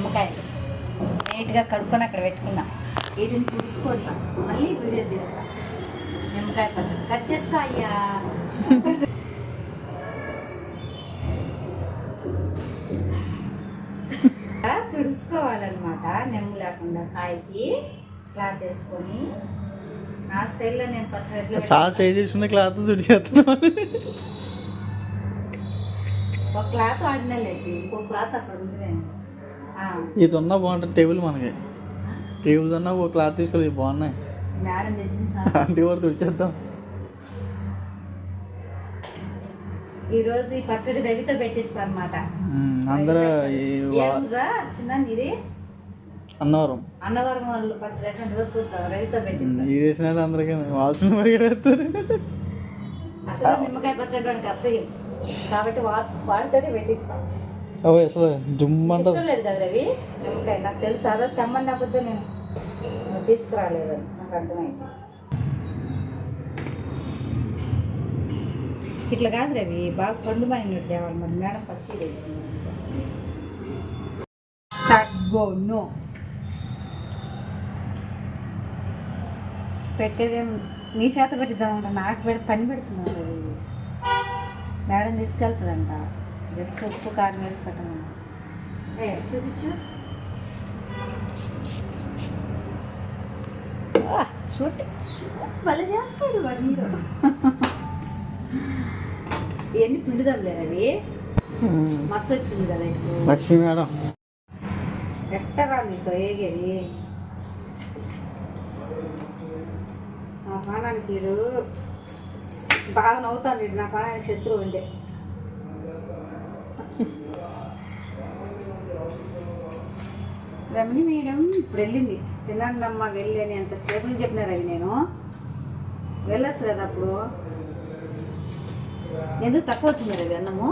నిమ్మకాయలు. నీట్గా కడుక్కొని అక్కడ పెట్టుకున్నా వీటిని తుడుచుకొని మళ్ళీ వీడియో తీస్తా. నిమ్మకాయ పచ్చడి. కట్ చేస్తా అయ్యా. తుడుచుకోవాలన్నమాట. నెమ్ము లేకుండా కాయకి క్లాత్ వేసుకొని. నా స్టైల్లో నేను పచ్చడి సాస్ చేయి తీసుకున్న క్లాత్ తుడిచేస్తున్నాం ఒక క్లాత్ ఆడినా లేదు. ఇంకో క్లాత్ అక్కడ ఉంది ఇది ఉన్నా బాగుంటుంది. టేబుల్ మనకి. టేబుల్ ఉన్నా ఒక క్లాత్ తీసుకోవాలి. ఇవి బాగున్నాయి. అంటే కూడా తుడిచేద్దాం. ఈరోజు ఈ పచ్చడి రవితో అనమాట అందరూ చిన్న ఇది? అన్నవరం. అన్నవరం వాళ్ళు పచ్చడి చూద్దాం. రవితో పెట్టిస్తా. ఇది వేసిన అందరికీ వాసన అసలు నిమ్మకాయ పచ్చడి వాడికి అసహ్యం. కాబట్టి వా వాడితోనే పెట్టిస్తాం. అవి అసలు దుమ్మంట లేదు కదా రవి? నాకు తెలుసు? అదో తెమ్మని అబద్ధం నేను తీసుకురాలేదు నాకు అర్థమైంది. ఇట్లా కాదు రవి బాగా పండు మైనట్టు తేవాలి మరి మేడం పచ్చి తెచ్చింది తగ్గో నో. పెట్టేదేం నీ చేత పెట్టిద్దామంట నాకు పెట్టి పని పెడుతున్నావు రవి. మేడం తీసుకెళ్తుందంట. జస్ట్ ఉప్పు కారం వేసి పెట్టమన్నా ఏ చూపించు. షూట్. షూట్ భలే చేస్తాడు హీరో ఇవన్నీ పిండుదాంలే అవి మచ్చ వచ్చింది కదా ఇప్పుడు. మేడం. ఎట్టరా నీతో ఏగేది? నా పానానికి బాగా నవ్వుతాను నా పానానికి శత్రువు ఉండే రమణి మేడం ఇప్పుడు వెళ్ళింది. తినండమ్మా వెళ్ళి అని ఎంతసేపు నుంచి చెప్పినారు అవి నేను. వెళ్ళొచ్చు కదా అప్పుడు? ఎందుకు తక్కువ వచ్చింది రవి అన్నము?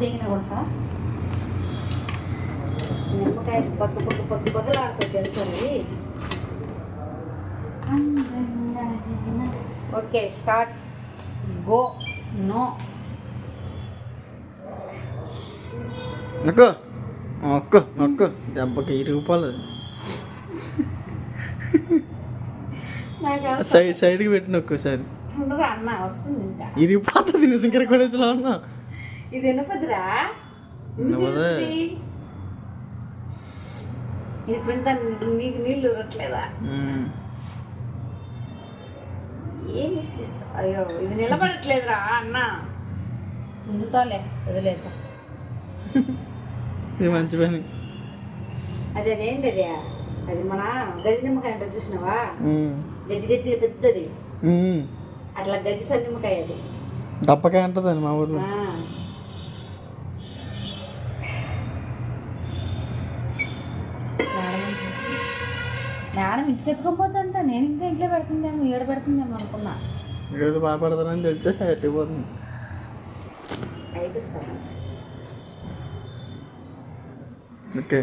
దిగిన కొడక నిమ్మకాయ పొద్దు పొద్దు పొద్దు పొద్దులు ఆడుతుంది తెలుసు అది ఓకే స్టార్ట్. గో. నో. అక్క అక్క అక్క దెబ్బకి ఇరిగిపోలేదు సైడ్ సైడ్కి పెట్టిన ఒక్కసారి అన్న? ఇరిగిపోతుంది నిజంగా కూడా ఉన్నా ఇది పిండా నీకు నీళ్ళు ఉరట్లేదా ఏం మిస్ చేస్తా? అయ్యో ఇది నిలబడట్లేదురా అన్న. ఉండుతాలే వదిలేద్దాం. ఇది మంచి పని? అది అదేంటి అది? అది మన గజి నిమ్మకాయ అంటే చూసినావా. గజ్జి గజ్జిగా పెద్దది. అట్లా గజ్జి సన్న నిమ్మకాయ అది. దప్పకాయ అంటదండి మా ఊర్లో. ఆ. మేడం ఇంటికి ఎత్తుకోపోతుందంట. నేను ఇంకా ఇంట్లో పెడుతుందేమో ఏడ పెడుతుందేమో అనుకున్నా. ఏదో బాగా పడతానని తెలిసే ఎట్టిపోతుంది అయిపిస్తాను ఓకే